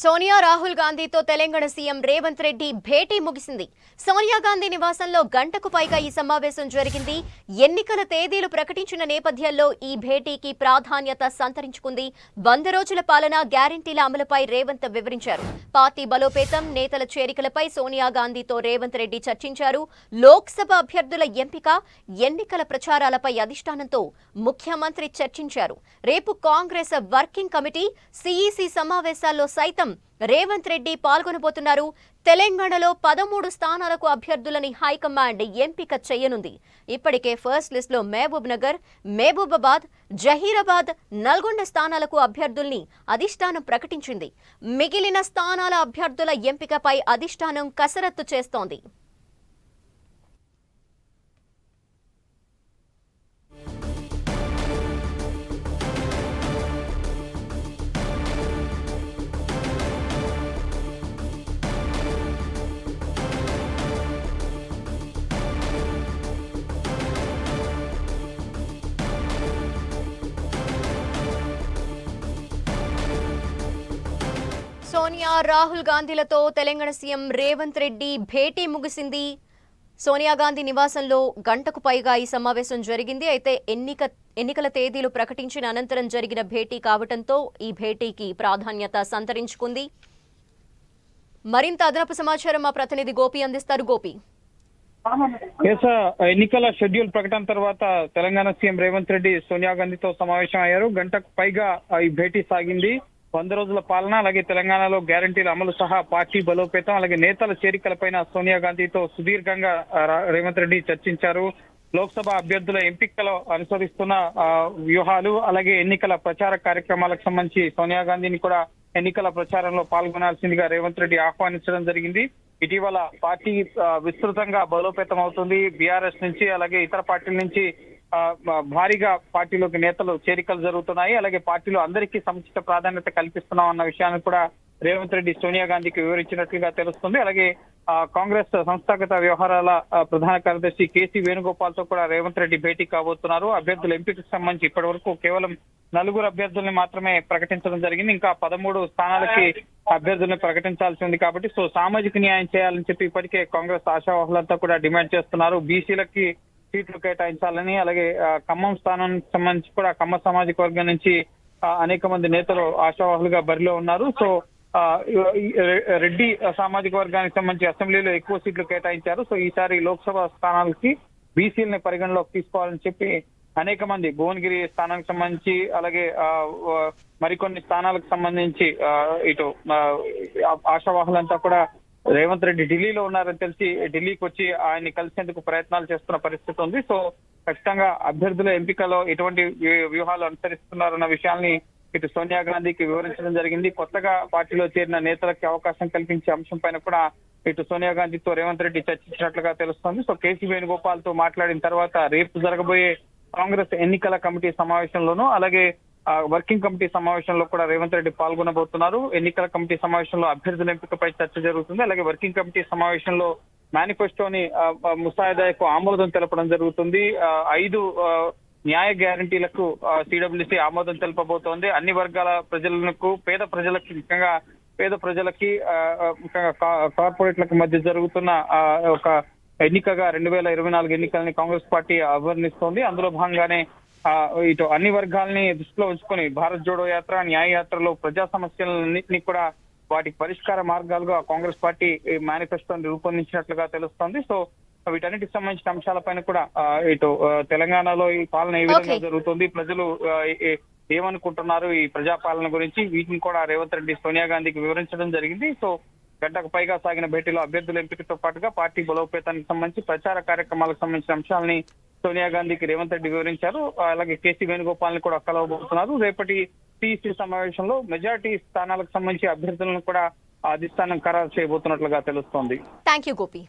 సోనియా రాహుల్ గాంధీతో తెలంగాణ సీఎం రేవంత్ రెడ్డి భేటీ ముగిసింది. సోనియా గాంధీ నివాసంలో గంటకు పైగా ఈ సమావేశం జరిగింది. ఎన్నికల తేదీలు ప్రకటించిన నేపథ్యంలో ఈ భేటీకి ప్రాధాన్యత సంతరించుకుంది. వంద రోజుల పాలన గ్యారంటీల అమలుపై రేవంత్ వివరించారు. పార్టీ బలోపేతం నేతల చేరికలపై సోనియా గాంధీతో రేవంత్ రెడ్డి చర్చించారు. లోక్సభ అభ్యర్థుల ఎంపిక ఎన్నికల ప్రచారాలపై అధిష్టానంతో ముఖ్యమంత్రి చర్చించారు. రేపు కాంగ్రెస్ వర్కింగ్ కమిటీ సిఈసి సమావేశాల్లో సైతం రేవంత్ రెడ్డి పాల్గొనబోతున్నారు. తెలంగాణలో పదమూడు స్థానాలకు అభ్యర్థులని హైకమాండ్ ఎంపిక చేయనుంది. ఇప్పటికే ఫస్ట్ లిస్టులో మహబూబ్ నగర్ మహబూబాబాద్ జహీరాబాద్ నల్గొండ స్థానాలకు అభ్యర్థుల్ని అధిష్టానం ప్రకటించింది. మిగిలిన స్థానాల అభ్యర్థుల ఎంపికపై అధిష్టానం కసరత్తు చేస్తోంది. సోనియా రాహుల్ గాంధీలతో తెలంగాణ సీఎం రేవంత్ రెడ్డి భేటీ ముగిసింది. సోనియా గాంధీ నివాసంలో గంటకు పైగా ఈ సమావేశం జరిగింది. అయితే ఎన్నిక ఎన్నికల తేదీలు ప్రకటించిన అనంతరం జరిగిన భేటీ కావడంతో ఈ భేటీకి ప్రాధాన్యత సంతరించుకుంది. మరింత అదనపు సమాచారం మా ప్రతినిధి గోపి అందిస్తారు. గోపి. ఎస్ ఎన్నికల షెడ్యూల్ ప్రకటన తర్వాత తెలంగాణ సీఎం రేవంత్ రెడ్డి సోనియా గాంధీతో సమావేశం అయ్యారు. గంటకు పైగా ఈ భేటీ సాగింది. వంద రోజుల పాలన అలాగే తెలంగాణలో గ్యారంటీల అమలు సహా పార్టీ బలోపేతం అలాగే నేతల చేరికలపైన సోనియా గాంధీతో సుదీర్ఘంగా రేవంత్ రెడ్డి చర్చించారు. లోక్సభ అభ్యర్థుల ఎంపికలో అనుసరిస్తున్న ఆ, వ్యూహాలు అలాగే ఎన్నికల ప్రచార కార్యక్రమాలకు సంబంధించి సోనియా గాంధీని కూడా ఎన్నికల ప్రచారంలో పాల్గొనాల్సిందిగా రేవంత్ రెడ్డి ఆహ్వానించడం జరిగింది. ఇటీవల పార్టీ విస్తృతంగా బలోపేతం అవుతుంది. బీఆర్ఎస్ నుంచి అలాగే ఇతర పార్టీల నుంచి భారీగా పార్టీలోకి నేతలు చేరికలు జరుగుతున్నాయి. అలాగే పార్టీలో అందరికీ సముచిత ప్రాధాన్యత కల్పిస్తున్నాం అన్న విషయాన్ని కూడా రేవంత్ రెడ్డి సోనియా గాంధీకి వివరించినట్లుగా తెలుస్తుంది. అలాగే ఆ, కాంగ్రెస్ సంస్థాగత వ్యవహారాల ప్రధాన కార్యదర్శి కేసీ వేణుగోపాల్తో కూడా రేవంత్ రెడ్డి భేటీ కాబోతున్నారు. అభ్యర్థుల ఎంపికకు సంబంధించి ఇప్పటి వరకు కేవలం నలుగురు అభ్యర్థుల్ని మాత్రమే ప్రకటించడం జరిగింది. ఇంకా పదమూడు స్థానాలకి అభ్యర్థుల్ని ప్రకటించాల్సి ఉంది కాబట్టి సో సామాజిక న్యాయం చేయాలని చెప్పి ఇప్పటికే కాంగ్రెస్ ఆశావాహులంతా కూడా డిమాండ్ చేస్తున్నారు. బీసీలకి సీట్లు కేటాయించాలని అలాగే ఖమ్మం స్థానానికి సంబంధించి కూడా ఖమ్మ సామాజిక వర్గం నుంచి అనేక మంది నేతలు ఆశావాహులుగా బరిలో ఉన్నారు. సో ఆ, రెడ్డి సామాజిక వర్గానికి సంబంధించి అసెంబ్లీలో ఎక్కువ సీట్లు కేటాయించారు. సో ఈసారి లోక్సభ స్థానాలకి బీసీలని పరిగణలోకి తీసుకోవాలని చెప్పి అనేక మంది భువనగిరి స్థానానికి సంబంధించి అలాగే ఆ, మరికొన్ని స్థానాలకు సంబంధించి ఇటు ఆశావాహులంతా కూడా రేవంత్ రెడ్డి ఢిల్లీలో ఉన్నారని తెలిసి ఢిల్లీకి వచ్చి ఆయన్ని కలిసేందుకు ప్రయత్నాలు చేస్తున్న పరిస్థితి ఉంది. సో ఖచ్చితంగా అభ్యర్థుల ఎంపికలో ఎటువంటి వ్యూహాలు అనుసరిస్తున్నారన్న విషయాల్ని ఇటు సోనియా గాంధీకి వివరించడం జరిగింది. కొత్తగా పార్టీలో చేరిన నేతలకి అవకాశం కల్పించే అంశం పైన కూడా ఇటు సోనియా గాంధీతో రేవంత్ రెడ్డి చర్చించినట్లుగా తెలుస్తోంది. సో కేసీ వేణుగోపాల్తో మాట్లాడిన తర్వాత రేపు జరగబోయే కాంగ్రెస్ ఎన్నికల కమిటీ సమావేశంలోనూ అలాగే వర్కింగ్ కమిటీ సమావేశంలో కూడా రేవంత్ రెడ్డి పాల్గొనబోతున్నారు. ఎన్నికల కమిటీ సమావేశంలో అభ్యర్థుల ఎంపికపై చర్చ జరుగుతుంది. అలాగే వర్కింగ్ కమిటీ సమావేశంలో మేనిఫెస్టోని ముసాయిదాకు ఆమోదం తెలపడం జరుగుతుంది. ఆ, ఐదు ఆ, న్యాయ గ్యారంటీలకు సిడబ్ల్యూసీ ఆమోదం తెలపబోతోంది. అన్ని వర్గాల ప్రజలకు పేద ప్రజలకి ముఖ్యంగా పేద ప్రజలకి ఆ, ముఖ్యంగా కార్పొరేట్లకు మధ్య జరుగుతున్న ఆ, ఒక ఎన్నికగా రెండు వేల ఇరవై నాలుగు ఎన్నికల్ని కాంగ్రెస్ పార్టీ అభివర్ణిస్తోంది అందులో భాగంగానే ఇటు అన్ని వర్గాల్ని దృష్టిలో ఉంచుకొని భారత్ జోడో యాత్ర న్యాయ యాత్రలో ప్రజా సమస్యలన్నింటినీ కూడా వాటికి పరిష్కార మార్గాలుగా కాంగ్రెస్ పార్టీ మేనిఫెస్టోని రూపొందించినట్లుగా తెలుస్తోంది సో వీటన్నిటికి సంబంధించిన అంశాలపైన కూడా ఇటు తెలంగాణలో ఈ పాలన ఏ విధంగా. జరుగుతుంది ప్రజలు ఏమనుకుంటున్నారు ఈ ప్రజాపాలన గురించి వీటిని కూడా రేవంత్ రెడ్డి సోనియా గాంధీకి వివరించడం జరిగింది సో గంటకు పైగా సాగిన భేటీలో అభ్యర్థుల ఎంపికతో పాటుగా పార్టీ బలోపేతానికి సంబంధించి ప్రచార కార్యక్రమాలకు సంబంధించిన అంశాలని సోనియా గాంధీకి రేవంత్ రెడ్డి వివరించారు. అలాగే కేసీ వేణుగోపాల్ని కూడా కలవబోతున్నారు. రేపటి టీసీ సమావేశంలో మెజార్టీ స్థానాలకు సంబంధించి అభ్యర్థులను కూడా అధిష్టానం ఖరారు చేయబోతున్నట్లుగా తెలుస్తోంది. Thank you Gopi